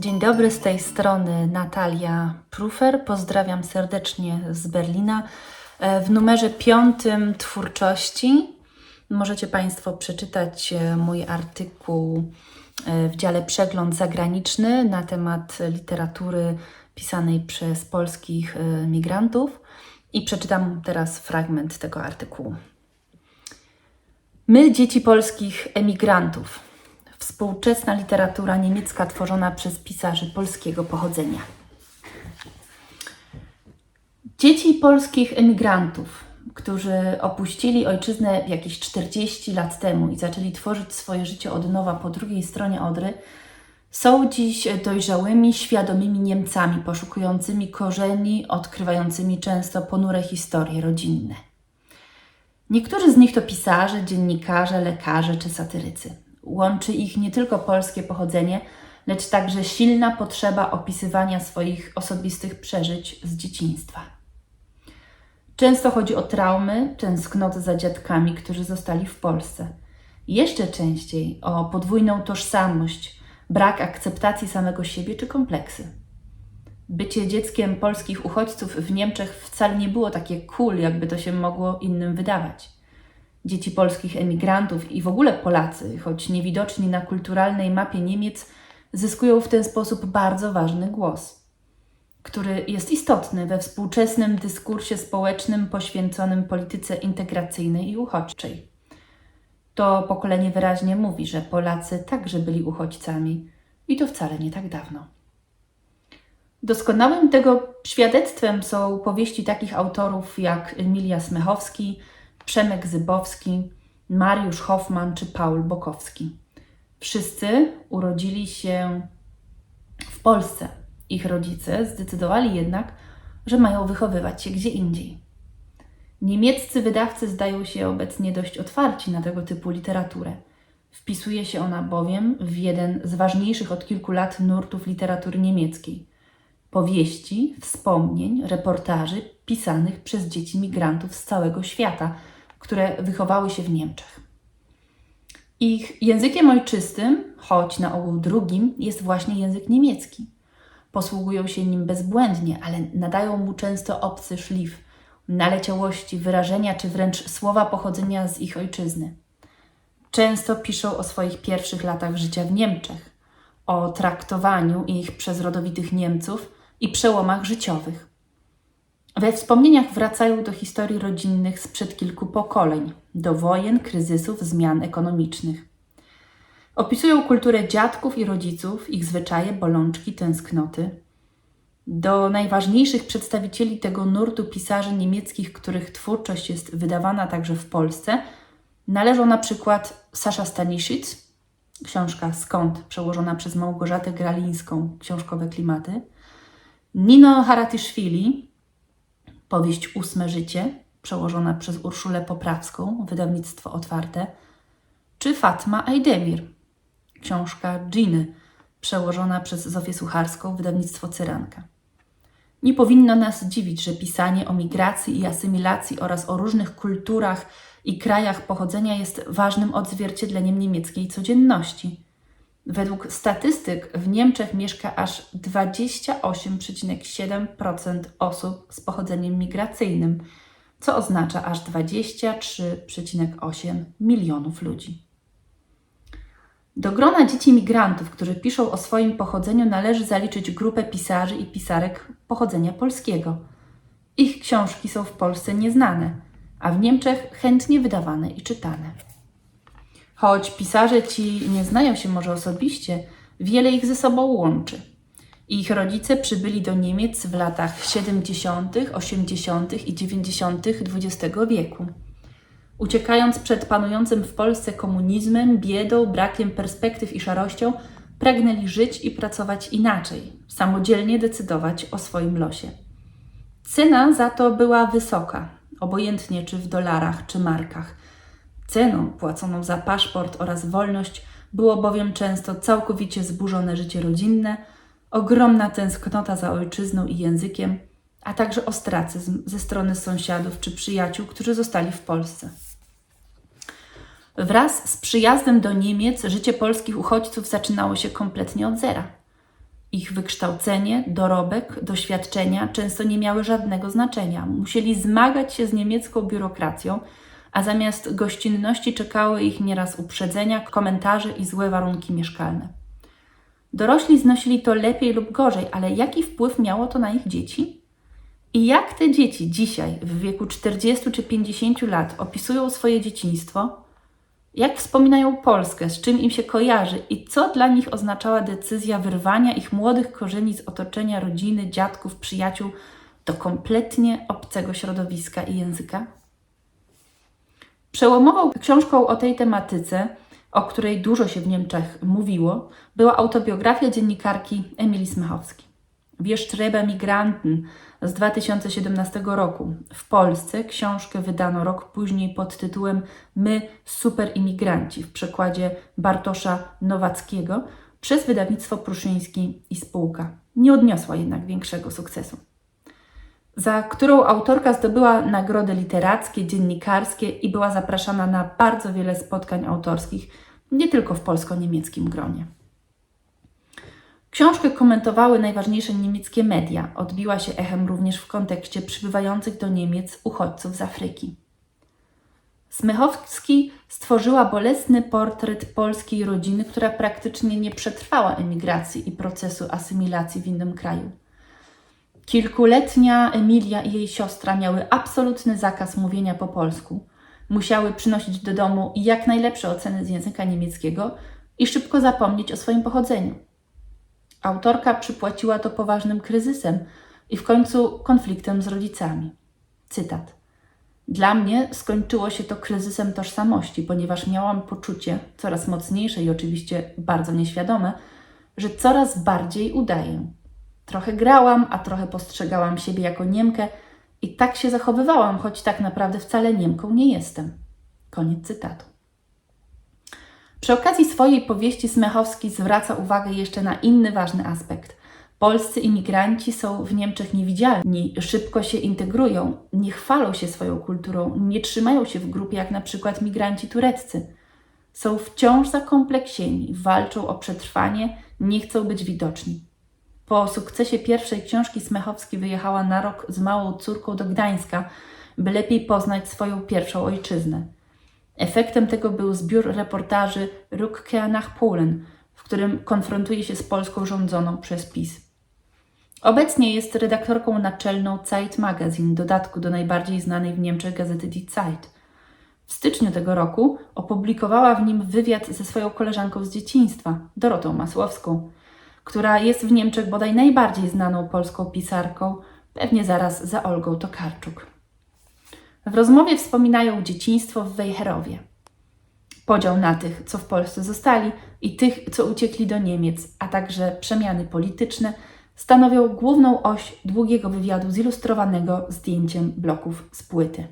Dzień dobry, z tej strony Natalia Prufer. Pozdrawiam serdecznie z Berlina. E, W numerze piątym twórczości możecie Państwo przeczytać e, mój artykuł e, w dziale Przegląd zagraniczny na temat literatury pisanej przez polskich migrantów. I przeczytam teraz fragment tego artykułu. My, dzieci polskich emigrantów. Współczesna literatura niemiecka tworzona przez pisarzy polskiego pochodzenia. Dzieci polskich emigrantów, którzy opuścili ojczyznę jakieś 40 lat temu i zaczęli tworzyć swoje życie od nowa po drugiej stronie Odry, są dziś dojrzałymi, świadomymi Niemcami, poszukującymi korzeni, odkrywającymi często ponure historie rodzinne. Niektórzy z nich to pisarze, dziennikarze, lekarze czy satyrycy. Łączy ich nie tylko polskie pochodzenie, lecz także silna potrzeba opisywania swoich osobistych przeżyć z dzieciństwa. Często chodzi o traumy, tęsknotę za dziadkami, którzy zostali w Polsce. Jeszcze częściej o podwójną tożsamość, brak akceptacji samego siebie czy kompleksy. Bycie dzieckiem polskich uchodźców w Niemczech wcale nie było takie cool, jakby to się mogło innym wydawać. Dzieci polskich emigrantów i w ogóle Polacy, choć niewidoczni na kulturalnej mapie Niemiec, zyskują w ten sposób bardzo ważny głos, który jest istotny we współczesnym dyskursie społecznym poświęconym polityce integracyjnej i uchodźczej. To pokolenie wyraźnie mówi, że Polacy także byli uchodźcami i to wcale nie tak dawno. Doskonałym tego świadectwem są powieści takich autorów jak Emilia Smechowski, Przemek Zybowski, Mariusz Hoffman czy Paul Bokowski. Wszyscy urodzili się w Polsce. Ich rodzice zdecydowali jednak, że mają wychowywać się gdzie indziej. Niemieccy wydawcy zdają się obecnie dość otwarci na tego typu literaturę. Wpisuje się ona bowiem w jeden z ważniejszych od kilku lat nurtów literatury niemieckiej powieści, wspomnień, reportaży pisanych przez dzieci migrantów z całego świata, które wychowały się w Niemczech. Ich językiem ojczystym, choć na ogół drugim, jest właśnie język niemiecki. Posługują się nim bezbłędnie, ale nadają mu często obcy szlif, naleciałości, wyrażenia czy wręcz słowa pochodzenia z ich ojczyzny. Często piszą o swoich pierwszych latach życia w Niemczech, o traktowaniu ich przez rodowitych Niemców i przełomach życiowych. We wspomnieniach wracają do historii rodzinnych sprzed kilku pokoleń, do wojen, kryzysów, zmian ekonomicznych. Opisują kulturę dziadków i rodziców, ich zwyczaje, bolączki, tęsknoty. Do najważniejszych przedstawicieli tego nurtu pisarzy niemieckich, których twórczość jest wydawana także w Polsce, należą na przykład Sasza Staniszyc, książka Skąd, przełożona przez Małgorzatę Gralińską, książkowe klimaty, Nino Haratiszwili, powieść Ósme Życie, przełożona przez Urszulę Poprawską, wydawnictwo otwarte, czy Fatma Aydemir, książka Dżiny, przełożona przez Zofię Sucharską, wydawnictwo Cyranka. Nie powinno nas dziwić, że pisanie o migracji i asymilacji oraz o różnych kulturach i krajach pochodzenia jest ważnym odzwierciedleniem niemieckiej codzienności. Według statystyk w Niemczech mieszka aż 28,7% osób z pochodzeniem migracyjnym, co oznacza aż 23,8 milionów ludzi. Do grona dzieci migrantów, którzy piszą o swoim pochodzeniu, należy zaliczyć grupę pisarzy i pisarek pochodzenia polskiego. Ich książki są w Polsce nieznane, a w Niemczech chętnie wydawane i czytane. Choć pisarze ci nie znają się może osobiście, wiele ich ze sobą łączy. Ich rodzice przybyli do Niemiec w latach 70., 80. i 90. XX wieku. Uciekając przed panującym w Polsce komunizmem, biedą, brakiem perspektyw i szarością, pragnęli żyć i pracować inaczej, samodzielnie decydować o swoim losie. Cena za to była wysoka, obojętnie czy w dolarach, czy markach. Ceną płaconą za paszport oraz wolność było bowiem często całkowicie zburzone życie rodzinne, ogromna tęsknota za ojczyzną i językiem, a także ostracyzm ze strony sąsiadów czy przyjaciół, którzy zostali w Polsce. Wraz z przyjazdem do Niemiec życie polskich uchodźców zaczynało się kompletnie od zera. Ich wykształcenie, dorobek, doświadczenia często nie miały żadnego znaczenia. Musieli zmagać się z niemiecką biurokracją, a zamiast gościnności czekały ich nieraz uprzedzenia, komentarze i złe warunki mieszkalne. Dorośli znosili to lepiej lub gorzej, ale jaki wpływ miało to na ich dzieci? I jak te dzieci dzisiaj, w wieku 40 czy 50 lat, opisują swoje dzieciństwo? Jak wspominają Polskę, z czym im się kojarzy i co dla nich oznaczała decyzja wyrwania ich młodych korzeni z otoczenia rodziny, dziadków, przyjaciół do kompletnie obcego środowiska i języka? Przełomową książką o tej tematyce, o której dużo się w Niemczech mówiło, była autobiografia dziennikarki Emilii Smachowskiej. Wir Strebe Migranten z 2017 roku. W Polsce książkę wydano rok później pod tytułem My superimigranci w przekładzie Bartosza Nowackiego przez wydawnictwo Pruszyński i spółka. Nie odniosła jednak większego sukcesu. Za którą autorka zdobyła nagrody literackie, dziennikarskie i była zapraszana na bardzo wiele spotkań autorskich, nie tylko w polsko-niemieckim gronie. Książkę komentowały najważniejsze niemieckie media. Odbiła się echem również w kontekście przybywających do Niemiec uchodźców z Afryki. Smychowski stworzyła bolesny portret polskiej rodziny, która praktycznie nie przetrwała emigracji i procesu asymilacji w innym kraju. Kilkuletnia Emilia i jej siostra miały absolutny zakaz mówienia po polsku. Musiały przynosić do domu jak najlepsze oceny z języka niemieckiego i szybko zapomnieć o swoim pochodzeniu. Autorka przypłaciła to poważnym kryzysem i w końcu konfliktem z rodzicami. Cytat. Dla mnie skończyło się to kryzysem tożsamości, ponieważ miałam poczucie, coraz mocniejsze i oczywiście bardzo nieświadome, że coraz bardziej udaję. Trochę grałam, a trochę postrzegałam siebie jako Niemkę i tak się zachowywałam, choć tak naprawdę wcale Niemką nie jestem. Koniec cytatu. Przy okazji swojej powieści Smechowski zwraca uwagę jeszcze na inny ważny aspekt. Polscy imigranci są w Niemczech niewidzialni, szybko się integrują, nie chwalą się swoją kulturą, nie trzymają się w grupie jak na przykład migranci tureccy. Są wciąż zakompleksieni, walczą o przetrwanie, nie chcą być widoczni. Po sukcesie pierwszej książki Smechowski wyjechała na rok z małą córką do Gdańska, by lepiej poznać swoją pierwszą ojczyznę. Efektem tego był zbiór reportaży Rückkehr nach Polen, w którym konfrontuje się z Polską rządzoną przez PiS. Obecnie jest redaktorką naczelną Zeit Magazine, dodatku do najbardziej znanej w Niemczech gazety Die Zeit. W styczniu tego roku opublikowała w nim wywiad ze swoją koleżanką z dzieciństwa, Dorotą Masłowską, która jest w Niemczech bodaj najbardziej znaną polską pisarką, pewnie zaraz za Olgą Tokarczuk. W rozmowie wspominają dzieciństwo w Wejherowie. Podział na tych, co w Polsce zostali i tych, co uciekli do Niemiec, a także przemiany polityczne stanowią główną oś długiego wywiadu zilustrowanego zdjęciem bloków z płyty.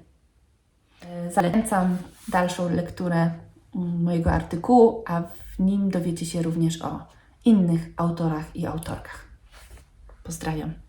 Zalecam dalszą lekturę mojego artykułu, a w nim dowiecie się również o innych autorach i autorkach. Pozdrawiam.